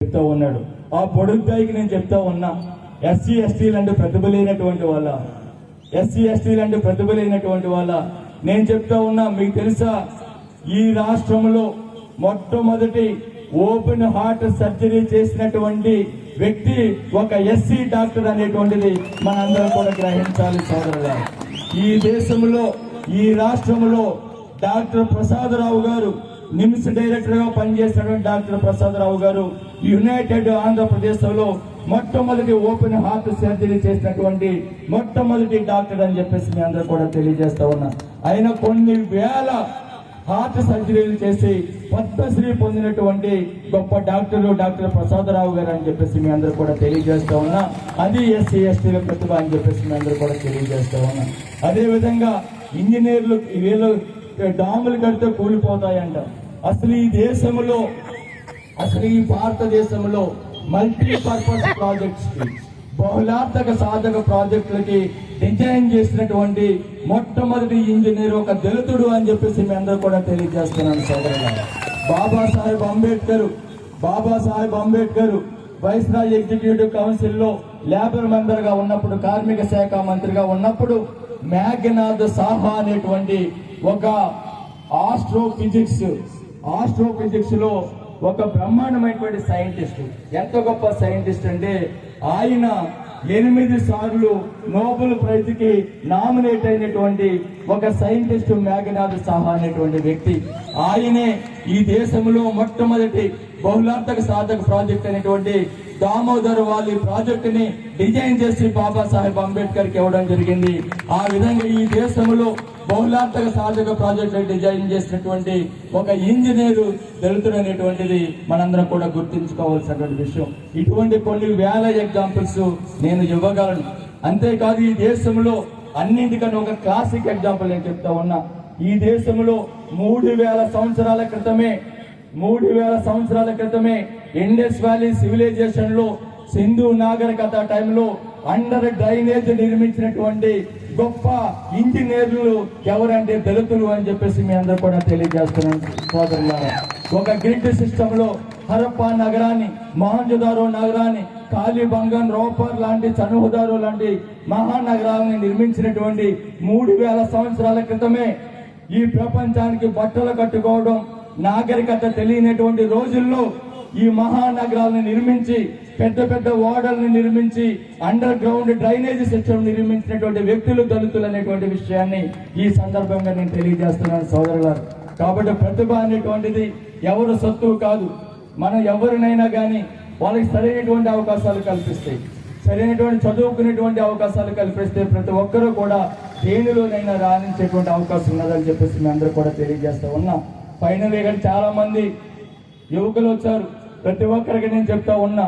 చెప్తా ఉన్నాడు. ఆ పొడుగ్గాయికి నేను చెప్తా ఉన్నా. ఎస్సీ ఎస్టీలు అంటే ప్రతిభ లేనటువంటి వాళ్ళ. ఎస్సీ ఎస్టీలు అంటే ప్రతిభ లేనటువంటి వాళ్ళ. నేను చెప్తా ఉన్నా మీకు తెలుసా? ఈ రాష్ట్రంలో మొట్టమొదటి ఓపెన్ హార్ట్ సర్జరీ చేసినటువంటి వ్యక్తి ఒక ఎస్సీ డాక్టర్ అనేటువంటిది మనందరం కూడా గ్రహించాలి సోదరుల ఈ దేశంలో ఈ రాష్ట్రంలో డాక్టర్ ప్రసాదరావు గారు నిమ్స్ డైరెక్టర్గా పనిచేసినటువంటి డాక్టర్ ప్రసాదరావు గారు యునైటెడ్ ఆంధ్రప్రదేశ్లో మొట్టమొదటి ఓపెన్ హార్ట్ సర్జరీ చేసినటువంటి మొట్టమొదటి డాక్టర్ అని చెప్పేసి మీ అందరూ కూడా తెలియజేస్తా ఉన్నా. ఆయన కొన్ని వేల హార్ట్ సర్జరీలు చేసి పద్మశ్రీ పొందినటువంటి గొప్ప డాక్టర్లు డాక్టర్ ప్రసాదరావు గారు అని చెప్పేసి మీ అందరూ కూడా తెలియజేస్తా ఉన్నా. అది ఎస్సీ ఎస్టీల ప్రతిభ అని చెప్పేసి మీ అందరూ కూడా తెలియజేస్తా ఉన్నా. అదేవిధంగా ఇంజనీర్లు వీళ్ళు డాములు కడితే కూలిపోతాయంట. అసలు ఈ దేశంలో అసలు ఈ భారతదేశంలో మల్టీపర్పస్ ప్రాజెక్ట్స్ బహుళార్థక సాధక ప్రాజెక్టులకి డిజైన్ చేసినటువంటి మొట్టమొదటి ఇంజనీర్ ఒక దళితుడు అని చెప్పేసి మీ అందరూ కూడా తెలియజేస్తున్నాను సోదరులారా. బాబాసాహెబ్ అంబేద్కర్ బాబాసాహెబ్ అంబేద్కర్ వైస్రాయ్ ఎగ్జిక్యూటివ్ కౌన్సిల్లో లేబర్ మెంబర్గా ఉన్నప్పుడు కార్మిక శాఖ మంత్రిగా ఉన్నప్పుడు మ్యాగ్నాథ్ సాహా అనేటువంటి ఒక ఆస్ట్రోఫిజిక్స్ ఆస్ట్రోఫిజిక్స్లో ఒక బ్రహ్మాండమైనటువంటి సైంటిస్ట్. ఎంత గొప్ప సైంటిస్ట్ అంటే ఆయన ఎనిమిది సార్లు నోబెల్ ప్రైజ్కి నామినేట్ అయినటువంటి ఒక సైంటిస్ట్ మేఘనాథ్ సహా అనేటువంటి వ్యక్తి. ఆయనే ఈ దేశంలో మొట్టమొదటి బహుళార్థక సాధక ప్రాజెక్ట్ అనేటువంటి దామోదర్ వాలి ప్రాజెక్ట్ని డిజైన్ చేసి బాబాసాహెబ్ అంబేద్కర్కి ఇవ్వడం జరిగింది. ఆ విధంగా ఈ దేశంలో బహుళార్థక సాధక ప్రాజెక్టు డిజైన్ చేసినటువంటి ఒక ఇంజనీరు దళితుడు అనేటువంటిది మనందరం కూడా గుర్తించుకోవాల్సినటువంటి విషయం. ఇటువంటి కొన్ని వేల ఎగ్జాంపుల్స్ నేను ఇవ్వగలను. అంతేకాదు ఈ దేశంలో అన్నింటికన్నా ఒక క్లాసిక్ ఎగ్జాంపుల్ నేను చెప్తా ఉన్నా. ఈ దేశంలో మూడు వేల సంవత్సరాల క్రితమే మూడు వేల సంవత్సరాల క్రితమే ఇండస్ వ్యాలీ సివిలైజేషన్లో సింధు నాగరికత టైంలో అండర్ డ్రైనేజ్ నిర్మించినటువంటి గొప్ప ఇంజనీర్లు ఎవరంటే దళితులు అని చెప్పేసి మీ అందరు కూడా తెలియజేస్తున్నాను. సోదరులారా ఒక గ్రిడ్ సిస్టమ్లో హరప్పా నగరాన్ని మహంజదారో నగరాన్ని కాళీబంగన్ రోపర్ లాంటి చనుహుదారు లాంటి మహానగరాలను నిర్మించినటువంటి మూడు వేల సంవత్సరాల క్రితమే ఈ ప్రపంచానికి బట్టలు కట్టుకోవడం నాగరికత తెలియనటువంటి రోజుల్లో ఈ మహానగరాలను నిర్మించి పెద్ద పెద్ద ఓడల్ని నిర్మించి అండర్ గ్రౌండ్ డ్రైనేజ్ సిస్టమ్ నిర్మించినటువంటి వ్యక్తులు దళితులు అనేటువంటి విషయాన్ని ఈ సందర్భంగా నేను తెలియజేస్తున్నాను సోదరులారు. కాబట్టి ప్రతిభ అనేటువంటిది ఎవరు సత్తువు కాదు. మనం ఎవరినైనా కానీ వాళ్ళకి సరైనటువంటి అవకాశాలు కల్పిస్తాయి. సరైనటువంటి చదువుకునేటువంటి అవకాశాలు కల్పిస్తే ప్రతి ఒక్కరూ కూడా దేనిలోనైనా రాణించేటువంటి అవకాశం ఉన్నదని చెప్పేసి మేము అందరూ కూడా తెలియజేస్తూ ఉన్నాం. ఫైనల్ కానీ చాలామంది యువకులు వచ్చారు. ప్రతి ఒక్కరికి నేను చెప్తా ఉన్నా.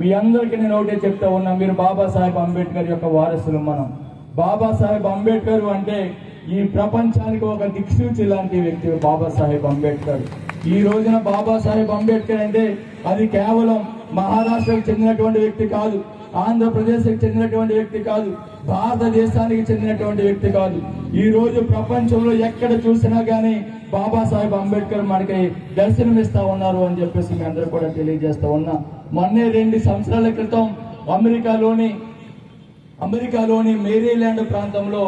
మీ అందరికీ నేను ఒకటే చెప్తా ఉన్నా. మీరు బాబాసాహెబ్ అంబేద్కర్ యొక్క వారసులు మనం. బాబాసాహెబ్ అంబేద్కర్ అంటే ఈ ప్రపంచానికి ఒక దిక్సూచి లాంటి వ్యక్తి బాబాసాహెబ్ అంబేద్కర్. ఈ రోజున బాబాసాహెబ్ అంబేద్కర్ అంటే అది కేవలం మహారాష్ట్రకు చెందినటువంటి వ్యక్తి కాదు. ఆంధ్రప్రదేశ్కి చెందినటువంటి వ్యక్తి కాదు భారతదేశానికి చెందినటువంటి వ్యక్తి కాదు. ఈ రోజు ప్రపంచంలో ఎక్కడ చూసినా గానీ బాబాసాహెబ్ అంబేద్కర్ మనకి దర్శనమిస్తా ఉన్నారు అని చెప్పేసి మీ అందరూ కూడా తెలియజేస్తా ఉన్నా. మొన్నే రెండు సంవత్సరాల క్రితం అమెరికాలోని అమెరికాలోని మేరీల్యాండ్ ప్రాంతంలో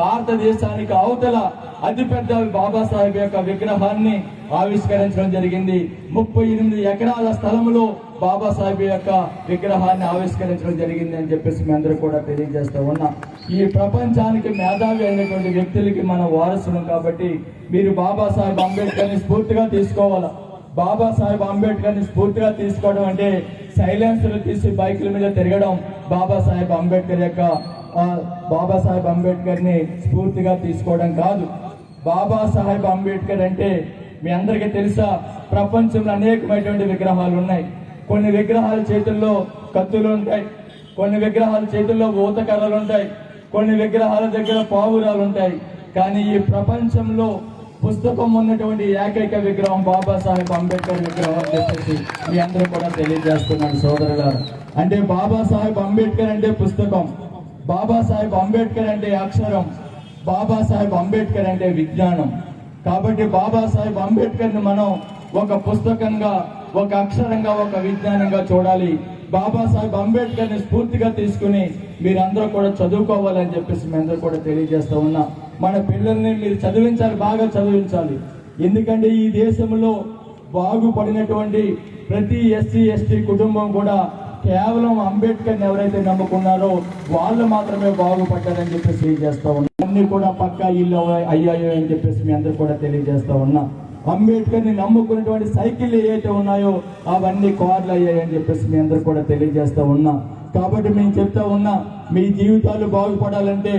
భారతదేశానికి అవతల అతిపెద్ద బాబాసాహెబ్ యొక్క విగ్రహాన్ని ఆవిష్కరించడం జరిగింది. ముప్పై ఎనిమిది ఎకరాల స్థలంలో బాబాసాహెబ్ యొక్క విగ్రహాన్ని ఆవిష్కరించడం జరిగింది అని చెప్పేసి మీ అందరూ కూడా తెలియజేస్తూ ఉన్నా. ఈ ప్రపంచానికి మేధావి అయినటువంటి వ్యక్తులకి మనం వారసులం కాబట్టి మీరు బాబాసాహెబ్ అంబేద్కర్ని స్ఫూర్తిగా తీసుకోవాలా? బాబాసాహెబ్ అంబేద్కర్ని స్ఫూర్తిగా తీసుకోవడం అంటే సైలెన్సర్లు తీసి బైకుల మీద తిరగడం బాబాసాహెబ్ అంబేద్కర్ యొక్క బాబాసాహెబ్ అంబేద్కర్ని స్ఫూర్తిగా తీసుకోవడం కాదు. బాబాసాహెబ్ అంబేద్కర్ అంటే మీ అందరికీ తెలుసా ప్రపంచంలో అనేకమైనటువంటి విగ్రహాలు ఉన్నాయి. కొన్ని విగ్రహాల చేతుల్లో కత్తులు ఉంటాయి కొన్ని విగ్రహాల చేతుల్లో ఊతకర్రలు ఉంటాయి కొన్ని విగ్రహాల దగ్గర పావురాలు ఉంటాయి. కానీ ఈ ప్రపంచంలో పుస్తకం ఉన్నటువంటి ఏకైక విగ్రహం బాబాసాహెబ్ అంబేద్కర్ విగ్రహం చెప్పేసి మీ అందరూ కూడా తెలియజేస్తున్నాను సోదరులారు. అంటే బాబాసాహెబ్ అంబేద్కర్ అంటే పుస్తకం. బాబాసాహెబ్ అంబేద్కర్ అంటే అక్షరం బాబాసాహెబ్ అంబేద్కర్ అంటే విజ్ఞానం. కాబట్టి బాబాసాహెబ్ అంబేద్కర్ని మనం ఒక పుస్తకంగా ఒక అక్షరంగా ఒక విజ్ఞానంగా చూడాలి. బాబాసాహెబ్ అంబేద్కర్ని స్ఫూర్తిగా తీసుకుని మీరందరూ కూడా చదువుకోవాలని చెప్పేసి మీ అందరూ కూడా తెలియజేస్తూ ఉన్నా. మన పిల్లల్ని మీరు చదివించాలి బాగా చదివించాలి. ఎందుకంటే ఈ దేశంలో బాగుపడినటువంటి ప్రతి ఎస్సీ ఎస్టీ కుటుంబం కూడా కేవలం అంబేద్కర్ని ఎవరైతే నమ్ముకున్నారో వాళ్ళు మాత్రమే బాగుపడ్డారని చెప్పేసి తెలియజేస్తా ఉన్నా. అన్ని కూడా పక్కా ఇల్లు అయ్యాయో అని చెప్పేసి మీ అందరు కూడా తెలియజేస్తా ఉన్నా. అంబేద్కర్ని నమ్ముకున్నటువంటి సైకిల్ ఏవైతే ఉన్నాయో అవన్నీ కార్లు అయ్యాయని చెప్పేసి మీ అందరు కూడా తెలియజేస్తా ఉన్నా. కాబట్టి మేము చెప్తా ఉన్నా మీ జీవితాలు బాగుపడాలంటే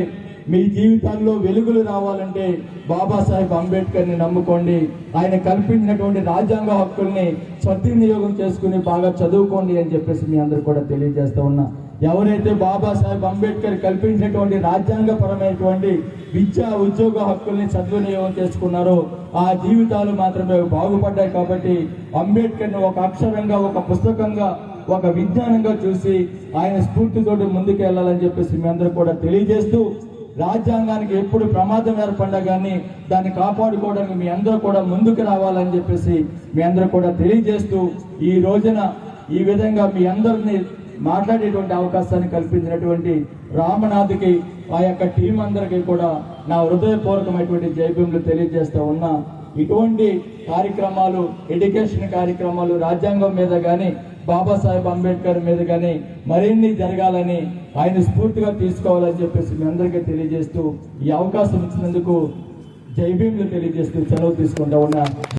మీ జీవితాల్లో వెలుగులు రావాలంటే బాబాసాహెబ్ అంబేద్కర్ని నమ్ముకోండి. ఆయన కల్పించినటువంటి రాజ్యాంగ హక్కుల్ని సద్వినియోగం చేసుకుని బాగా చదువుకోండి అని చెప్పేసి మీ అందరు కూడా తెలియజేస్తూ ఉన్నా. ఎవరైతే బాబాసాహెబ్ అంబేద్కర్ కల్పించినటువంటి రాజ్యాంగపరమైనటువంటి విద్యా ఉద్యోగ హక్కుల్ని సద్వినియోగం చేసుకున్నారో ఆ జీవితాలు మాత్రమే బాగుపడ్డాయి కాబట్టి అంబేద్కర్ని ఒక అక్షరంగా ఒక పుస్తకంగా ఒక విజ్ఞానంగా చూసి ఆయన స్ఫూర్తితోటి ముందుకు వెళ్ళాలని చెప్పేసి మీ అందరూ కూడా తెలియజేస్తూ రాజ్యాంగానికి ఎప్పుడు ప్రమాదం ఏర్పడ్డా కానీ దాన్ని కాపాడుకోవడానికి మీ అందరూ కూడా ముందుకు రావాలని చెప్పేసి మీ అందరూ కూడా తెలియజేస్తూ ఈ రోజున ఈ విధంగా మీ అందరిని మాట్లాడేటువంటి అవకాశాన్ని కల్పించినటువంటి రామనాథ్కి ఆ యొక్క టీం అందరికీ కూడా నా హృదయపూర్వకమైనటువంటి జైభీములు తెలియజేస్తూ ఉన్నా. ఇటువంటి కార్యక్రమాలు ఎడ్యుకేషన్ కార్యక్రమాలు రాజ్యాంగం మీద కానీ బాబాసాహెబ్ అంబేద్కర్ మీద కానీ మరిన్ని జరగాలని ఆయన స్ఫూర్తిగా తీసుకోవాలని చెప్పేసి మీ అందరికీ తెలియజేస్తూ ఈ అవకాశం ఇచ్చినందుకు జైభీములు తెలియజేస్తూ సెలవు తీసుకుంటా ఉన్నా.